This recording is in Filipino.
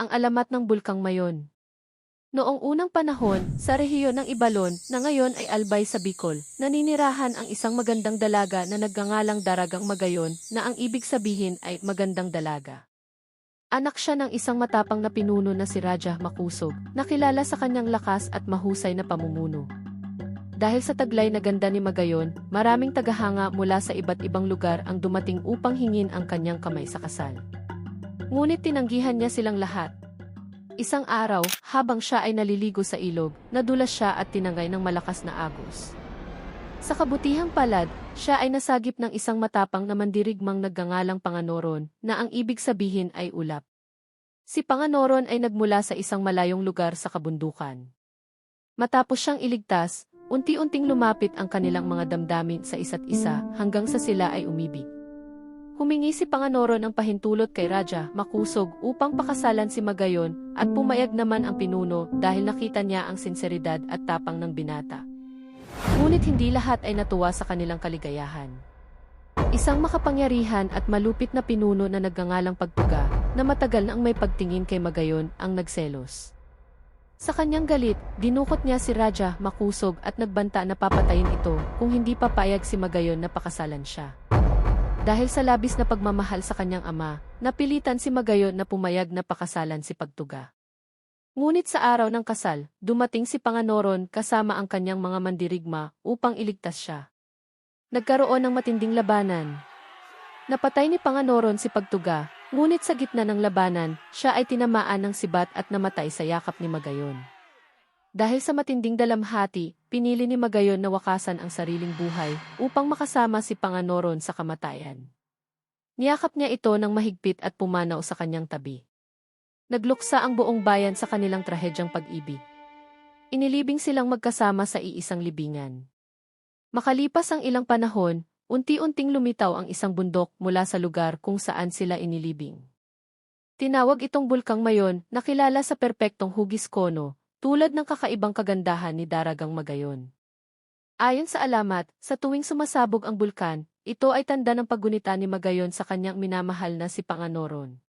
ang alamat ng Bulkang Mayon. Noong unang panahon, sa rehiyon ng Ibalon, na ngayon ay Albay sa Bicol, naninirahan ang isang magandang dalaga na nagngangalang Daragang Magayon, na ang ibig sabihin ay magandang dalaga. Anak siya ng isang matapang na pinuno na si Raja Makusog, nakilala sa kanyang lakas at mahusay na pamumuno. Dahil sa taglay na ganda ni Magayon, maraming tagahanga mula sa iba't ibang lugar ang dumating upang hingin ang kanyang kamay sa kasal. Ngunit tinanggihan niya silang lahat. Isang araw, habang siya ay naliligo sa ilog, nadulas siya at tinangay ng malakas na agos. Sa kabutihang palad, siya ay nasagip ng isang matapang na mandirigmang nagngangalang Panganoron, na ang ibig sabihin ay ulap. Si Panganoron ay nagmula sa isang malayong lugar sa kabundukan. Matapos siyang iligtas, unti-unting lumapit ang kanilang mga damdamin sa isa't isa hanggang sa sila ay umibig. Humingi si Panganoron ng pahintulot kay Raja Makusog upang pakasalan si Magayon at pumayag naman ang pinuno dahil nakita niya ang sinseridad at tapang ng binata. Ngunit hindi lahat ay natuwa sa kanilang kaligayahan. Isang makapangyarihan at malupit na pinuno na nagngangalang pagtuga na matagal na ang may pagtingin kay Magayon ang nagselos. Sa kanyang galit, dinukot niya si Raja Makusog at nagbanta na papatayin ito kung hindi papayag si Magayon na pakasalan siya. Dahil sa labis na pagmamahal sa kanyang ama, napilitan si Magayon na pumayag na pakasalan si Pagtuga. Ngunit sa araw ng kasal, dumating si Panganoron kasama ang kanyang mga mandirigma upang iligtas siya. Nagkaroon ng matinding labanan. Napatay ni Panganoron si Pagtuga, ngunit sa gitna ng labanan, siya ay tinamaan ng sibat at namatay sa yakap ni Magayon. Dahil sa matinding dalamhati, pinili ni Magayon na wakasan ang sariling buhay upang makasama si Panganoron sa kamatayan. Niyakap niya ito ng mahigpit at pumanaw sa kanyang tabi. Nagluksa ang buong bayan sa kanilang trahedyang pag-ibig. Inilibing silang magkasama sa iisang libingan. Makalipas ang ilang panahon, unti-unting lumitaw ang isang bundok mula sa lugar kung saan sila inilibing. Tinawag itong Bulkang Mayon na kilala sa perpektong hugis kono, tulad ng kakaibang kagandahan ni Daragang Magayon. Ayon sa alamat, sa tuwing sumasabog ang bulkan, ito ay tanda ng paggunita ni Magayon sa kanyang minamahal na si Panganoron.